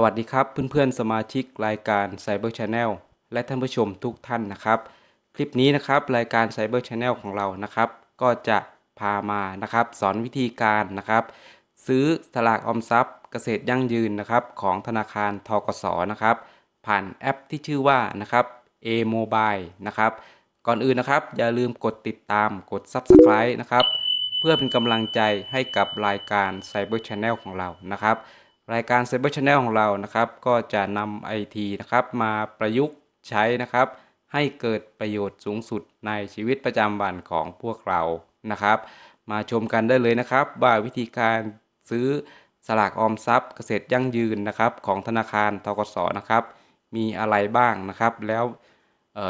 สวัสดีครับ เพื่อนๆ สมาชิกรายการ Cyber Channel และท่านผู้ชมทุกท่านนะครับ คลิปนี้นะครับรายการ Cyber Channel ของเรานะครับ ก็จะพามานะครับ สอนวิธีการนะครับ ซื้อสลากออมทรัพย์ เกษตรยั่งยืนนะครับ ของธนาคารทกสนะครับ ผ่านแอปที่ชื่อว่านะครับ A Mobile นะครับ ก่อนอื่นนะครับ อย่าลืมกดติดตามกด Subscribe นะครับ เพื่อเป็นกำลังใจให้กับรายการ Cyber Channel ของเรานะครับ รายการ Cyber Channel ของเรานะครับ ก็จะนำไอทีนะครับมาประยุกต์ใช้นะครับ ให้เกิดประโยชน์สูงสุดในชีวิตประจำวันของพวกเรานะครับ มาชมกันได้เลยนะครับ ว่าวิธีการซื้อสลากออมทรัพย์ เกษตรยั่งยืนนะครับ ของธนาคารทกสนะครับ มีอะไรบ้างนะครับ แล้ว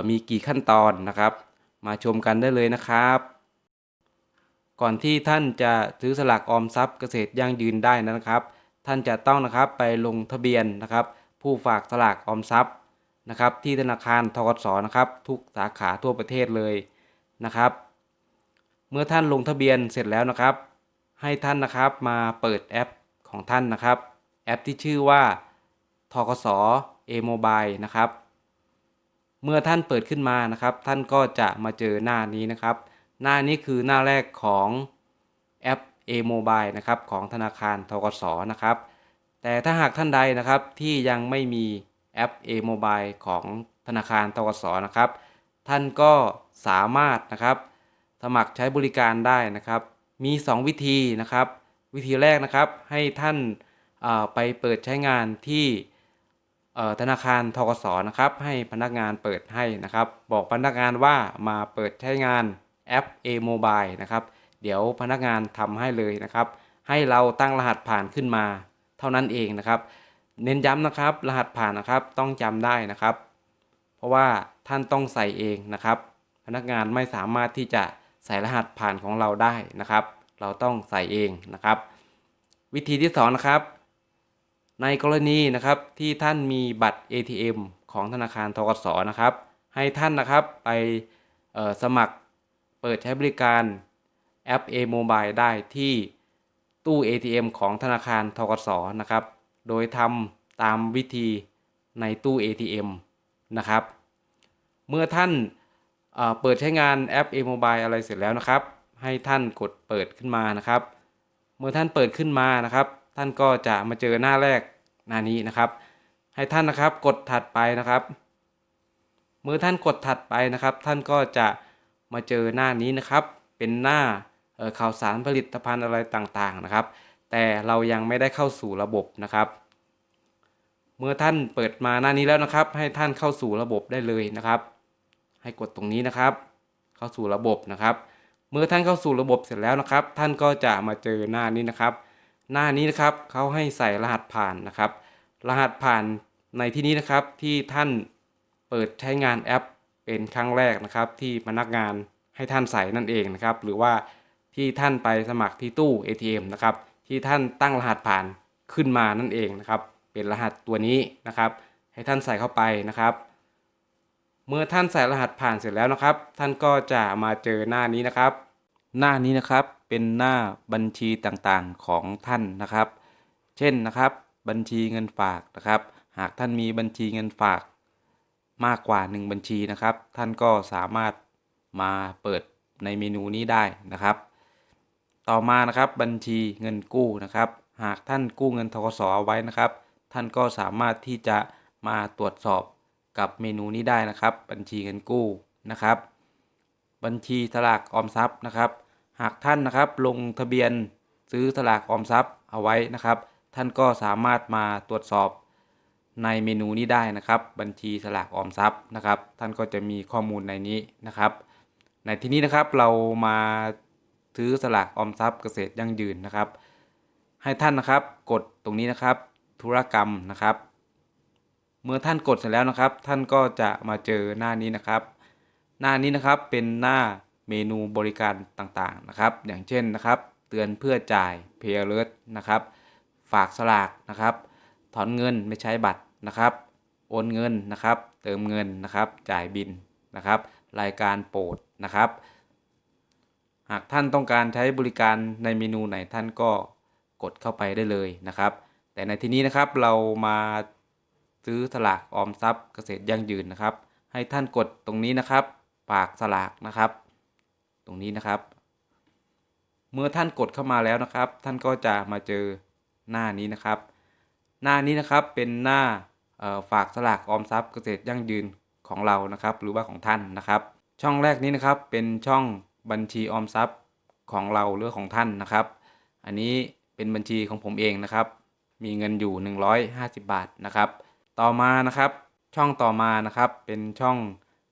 มีกี่ขั้นตอนนะครับ มาชมกันได้เลยนะครับก่อนที่ท่านจะซื้อสลากออมทรัพย์เกษตรยั่งยืนได้นะครับ ท่านจะต้องนะครับไปลงทะเบียนนะครับ ผู้ฝากสลากออมทรัพย์นะครับ ที่ธนาคารทกสนะครับ ทุกสาขาทั่วประเทศเลยนะครับ เมื่อท่านลงทะเบียนเสร็จแล้วนะครับ ให้ท่านนะครับมาเปิดแอปของท่านนะครับ แอปที่ชื่อว่าทกส A Mobile นะครับ เมื่อท่านเปิดขึ้นมานะครับ ท่านก็จะมาเจอหน้านี้นะครับ หน้านี้คือหน้าแรกของแอป A Mobile นะครับของธนาคารทกสนะครับ แต่ถ้าหากท่านใดนะครับที่ยังไม่มีแอป A Mobile ของธนาคารทกสนะครับ ท่านก็สามารถนะครับ สมัครใช้บริการได้นะครับ มี 2 วิธีนะครับ วิธีแรกนะครับให้ท่านไปเปิดใช้งานที่ธนาคารทกสนะครับ ให้พนักงานเปิดให้นะครับ บอกพนักงานว่ามาเปิดใช้งานแอป A Mobile นะครับ เดี๋ยวพนักงานทำให้เลยนะครับ ให้เราตั้งรหัสผ่านขึ้นมา เท่านั้นเองนะครับ เน้นย้ำนะครับ รหัสผ่านนะครับต้องจำได้นะครับ เพราะว่าท่านต้องใส่เองนะครับ พนักงานไม่สามารถที่จะใส่รหัสผ่านของเราได้นะครับ เราต้องใส่เองนะครับ วิธีที่สองนะครับในกรณีนะครับที่ท่านมีบัตร ATM ของธนาคารทกสนะครับ ให้ท่านนะครับไปสมัครเปิดใช้บริการ แอป A Mobile ได้ที่ตู้ ATM ของธนาคารทกสนะครับ โดยทำตามวิธีในตู้ ATM นะครับ เมื่อท่านเอ่อเปิดใช้งานแอป A Mobile อะไรเสร็จแล้วนะครับ ให้ท่านกดเปิดขึ้นมานะครับ เมื่อท่านเปิดขึ้นมานะครับ ท่านก็จะมาเจอหน้าแรกหน้านี้นะครับ ให้ท่านนะครับกดถัดไปนะครับ เมื่อท่านกดถัดไปนะครับ ท่านก็จะมาเจอหน้านี้นะครับ เป็นหน้า ข่าวสารผลิตภัณฑ์อะไรต่างๆนะครับ แต่เรายังไม่ได้เข้าสู่ระบบนะครับ เมื่อท่านเปิดมาหน้านี้แล้วนะครับ ให้ท่านเข้าสู่ระบบได้เลยนะครับ ให้กดตรงนี้นะครับ เข้าสู่ระบบนะครับ เมื่อท่านเข้าสู่ระบบเสร็จแล้วนะครับ ท่านก็จะมาเจอหน้านี้นะครับ หน้านี้นะครับเขาให้ใส่รหัสผ่านนะครับ รหัสผ่านในที่นี้นะครับที่ท่านเปิดใช้งานแอปเป็นครั้งแรกนะครับ ที่พนักงานให้ท่านใส่นั่นเองนะครับ หรือว่า ที่ท่านไปสมัครที่ตู้ ATM นะครับที่ท่านตั้งรหัสผ่านขึ้นมานั่นเองนะครับ เป็นรหัสตัวนี้นะครับ ให้ท่านใส่เข้าไปนะครับ เมื่อท่านใส่รหัสผ่านเสร็จแล้วนะครับ ท่านก็จะมาเจอหน้านี้นะครับ หน้านี้นะครับเป็นหน้าบัญชีต่างๆของท่านนะครับ เช่นนะครับ บัญชีเงินฝากนะครับ หากท่านมีบัญชีเงินฝาก มากกว่า 1 บัญชีนะครับ ท่านก็สามารถมาเปิดในเมนูนี้ได้นะครับ ต่อมานะครับบัญชีเงินกู้นะครับ หากท่านกู้เงินทกสเอาไว้นะครับ ท่านก็สามารถที่จะมาตรวจสอบกับเมนูนี้ได้นะครับ บัญชีเงินกู้นะครับ บัญชีสลากออมทรัพย์นะครับ หากท่านนะครับลงทะเบียนซื้อสลากออมทรัพย์เอาไว้นะครับ ท่านก็สามารถมาตรวจสอบในเมนูนี้ได้นะครับ บัญชีสลากออมทรัพย์นะครับ ท่านก็จะมีข้อมูลในนี้นะครับ ในที่นี้นะครับเรามา ซื้อสลากออมทรัพย์เกษตรยั่งยืนนะครับ ให้ท่านนะครับกดตรงนี้นะครับ ธุรกรรมนะครับ เมื่อท่านกดเสร็จแล้วนะครับ ท่านก็จะมาเจอหน้านี้นะครับ หน้านี้นะครับเป็นหน้าเมนูบริการต่างๆนะครับ อย่างเช่นนะครับ เตือนเพื่อจ่าย Pay Alert นะครับ ฝากสลากนะครับ ถอนเงินไม่ใช้บัตรนะครับ โอนเงินนะครับ เติมเงินนะครับ จ่ายบินนะครับ รายการโปรดนะครับ หากท่านต้องการใช้บริการในเมนูไหนท่านก็กดเข้าไปได้เลยนะครับ แต่ในที่นี้นะครับเรามาซื้อสลากออมทรัพย์เกษตรยั่งยืนนะครับ ให้ท่านกดตรงนี้นะครับฝากสลากนะครับ ตรงนี้นะครับ เมื่อท่านกดเข้ามาแล้วนะครับ ท่านก็จะมาเจอหน้านี้นะครับ หน้านี้นะครับเป็นหน้าฝากสลากออมทรัพย์เกษตรยั่งยืนของเรานะครับ หรือว่าของท่านนะครับ ช่องแรกนี้นะครับเป็นช่อง บัญชีออมทรัพย์ของเราหรือของท่านนะครับ อันนี้เป็นบัญชีของผมเองนะครับ มีเงินอยู่ 150 บาทนะครับ ต่อมานะครับช่องต่อมานะครับเป็นช่อง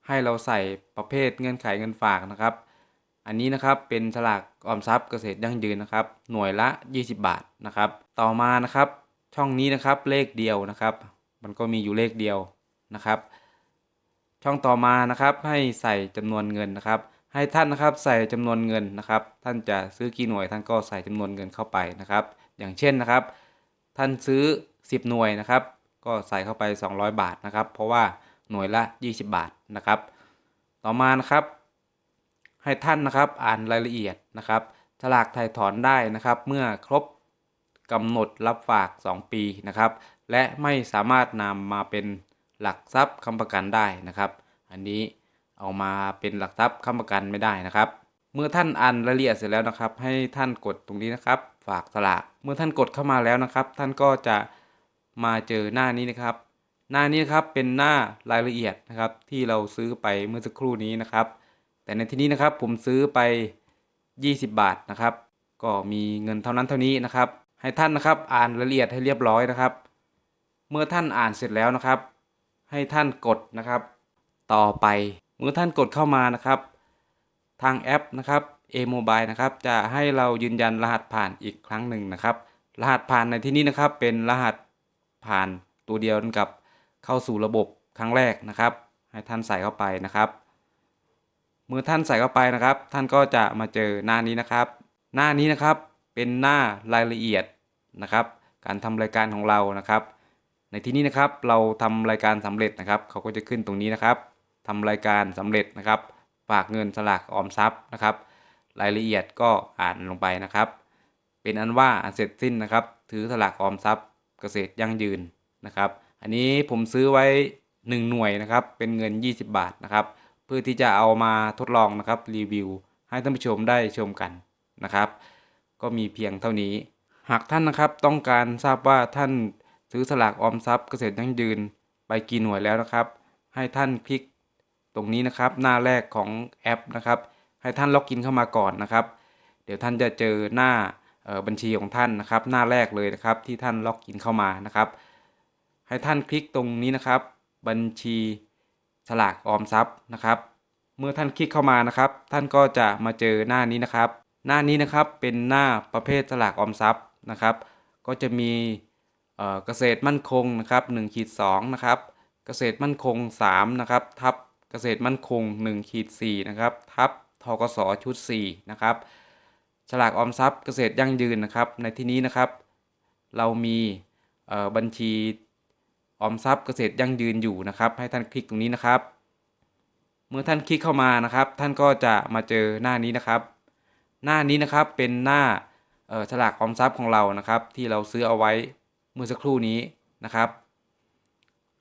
ให้เราใส่ประเภทเงื่อนไขเงินฝากนะครับ อันนี้นะครับเป็นสลากออมทรัพย์เกษตรยั่งยืนนะครับ หน่วยละ 20 บาทนะครับ ต่อมานะครับช่องนี้นะครับเลขเดียวนะครับ มันก็มีอยู่เลขเดียวนะครับ ช่องต่อมานะครับให้ใส่จำนวนเงินนะครับ ให้ท่านนะครับใส่จำนวนเงินนะครับ ท่านจะซื้อกี่หน่วยท่านก็ใส่จำนวนเงินเข้าไปนะครับ อย่างเช่นนะครับ ท่านซื้อ 10 หน่วยนะครับ ก็ใส่เข้าไป 200 บาทนะครับ เพราะว่าหน่วยละ 20 บาทนะครับ ต่อมานะครับ ให้ท่านนะครับอ่านรายละเอียดนะครับสลากถ่ายถอนได้นะครับ เมื่อครบกำหนดรับฝาก 2 ปีนะครับ และไม่สามารถนำมาเป็นหลักทรัพย์ค้ำประกันได้นะครับ อันนี้ เอามาเป็นหลักทรัพย์ค้ำประกันไม่ได้นะครับ เมื่อท่านอ่านรายละเอียดเสร็จแล้วนะครับ ให้ท่านกดตรงนี้นะครับ ฝากสลากเมื่อท่านกดเข้ามาแล้วนะครับ ท่านก็จะมาเจอหน้านี้นะครับ หน้านี้นะครับเป็นหน้ารายละเอียดนะครับ ที่เราซื้อไปเมื่อสักครู่นี้นะครับ แต่ในที่นี้นะครับผมซื้อไป 20 บาทนะครับ ก็มีเงินเท่านั้นเท่านี้นะครับ ให้ท่านนะครับอ่านรายละเอียดให้เรียบร้อยนะครับ เมื่อท่านอ่านเสร็จแล้วนะครับ ให้ท่านกดนะครับ ต่อไป เมื่อท่านกดเข้ามานะครับ ทางแอปนะครับ A-Mobile นะครับ จะให้เรายืนยันรหัสผ่านอีกครั้งหนึ่งนะครับ รหัสผ่านในที่นี้นะครับ เป็นรหัสผ่านตัวเดียวกันกับเข้าสู่ระบบครั้งแรกนะครับ ให้ท่านใส่เข้าไปนะครับเมื่อท่านใส่เข้าไปนะครับ ท่านก็จะมาเจอหน้านี้นะครับ หน้านี้นะครับเป็นหน้ารายละเอียดนะครับ การทำรายการของเรานะครับ ในที่นี้นะครับเราทำรายการสำเร็จนะครับ เขาก็จะขึ้นตรงนี้นะครับ ทำรายการสำเร็จนะครับ ฝากเงินสลากออมทรัพย์นะครับ รายละเอียดก็อ่านลงไปนะครับ เป็นอันว่าอันเสร็จสิ้นนะครับ ถือสลากออมทรัพย์ เกษตรยั่งยืนนะครับ อันนี้ผมซื้อไว้ 1 หน่วยนะครับ เป็นเงิน 20 บาทนะครับ เพื่อที่จะเอามาทดลองนะครับรีวิว ให้ท่านผู้ชมได้ชมกันนะครับ ก็มีเพียงเท่านี้ หากท่านนะครับต้องการทราบว่าท่านซื้อสลากออมทรัพย์เกษตรยั่งยืนไปกี่หน่วยแล้วนะครับ ให้ท่านคลิก ตรงนี้นะครับหน้าแรกของแอปนะครับ ให้ท่านล็อกอินเข้ามาก่อนนะครับ เดี๋ยวท่านจะเจอหน้าบัญชีของท่านนะครับ หน้าแรกเลยนะครับ ที่ท่านล็อกอินเข้ามานะครับ ให้ท่านคลิกตรงนี้นะครับ บัญชีสลากออมทรัพย์นะครับ เมื่อท่านคลิกเข้ามานะครับ ท่านก็จะมาเจอหน้านี้นะครับ หน้านี้นะครับเป็นหน้าประเภทสลากออมทรัพย์นะครับ ก็จะมีเอ่อเกษตรมั่นคงนะครับ1ขีด2นะครับ เกษตรมั่นคง3นะครับทับ เกษตรมั่นคง1ขีด4นะครับทับทกสชุด4นะครับสลากออมทรัพย์เกษตรยั่งยืนนะครับ ในที่นี้นะครับ เรามีบัญชีออมทรัพย์เกษตรยั่งยืนอยู่นะครับ ให้ท่านคลิกตรงนี้นะครับ เมื่อท่านคลิกเข้ามานะครับ ท่านก็จะมาเจอหน้านี้นะครับ หน้านี้นะครับเป็นหน้าเอ่อสลากออมทรัพย์ของเรานะครับ ที่เราซื้อเอาไว้เมื่อสักครู่นี้นะครับ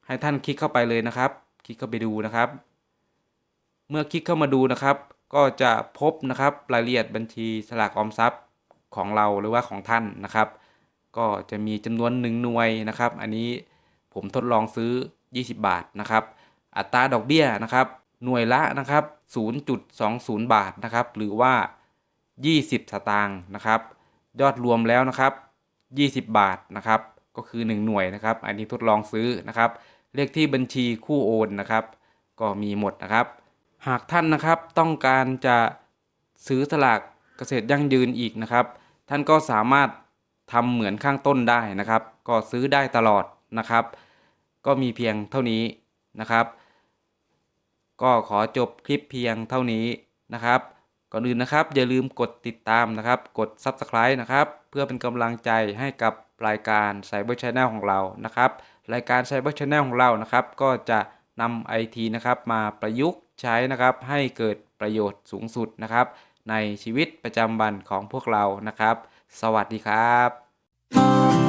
ให้ท่านคลิกเข้าไปเลยนะครับ คลิกเข้าไปดูนะครับ เมื่อคลิกเข้ามาดูนะครับ ก็จะพบนะครับรายละเอียดบัญชีสลากออมทรัพย์ของเราหรือว่าของท่านนะครับ ก็จะมีจำนวนหนึ่งหน่วยนะครับ อันนี้ผมทดลองซื้อ 20 บาทนะครับ อัตราดอกเบี้ยนะครับ หน่วยละนะครับ 0.20 บาทนะครับ หรือว่า 20 สตางค์นะครับ ยอดรวมแล้วนะครับ 20 บาทนะครับ ก็คือ 1 หน่วยนะครับ อันนี้ทดลองซื้อนะครับ เลขที่บัญชีคู่โอนนะครับ ก็มีหมดนะครับ หากท่านนะครับต้องการจะซื้อสลากเกษตรยั่งยืนอีกนะครับ ท่านก็สามารถทำเหมือนข้างต้นได้นะครับ ก็ซื้อได้ตลอดนะครับ ก็มีเพียงเท่านี้นะครับ ก็ขอจบคลิปเพียงเท่านี้นะครับ ก่อนอื่นนะครับ อย่าลืมกดติดตามนะครับ กด Subscribe นะครับ เพื่อเป็นกำลังใจให้กับรายการ Cyber Channel ของเรานะครับ รายการ Cyber Channel ของเรานะครับ ก็จะ นำไอทีนะครับมาประยุกต์ใช้นะครับให้เกิดประโยชน์สูงสุดนะครับ ในชีวิตประจำวันของพวกเรานะครับ สวัสดีครับ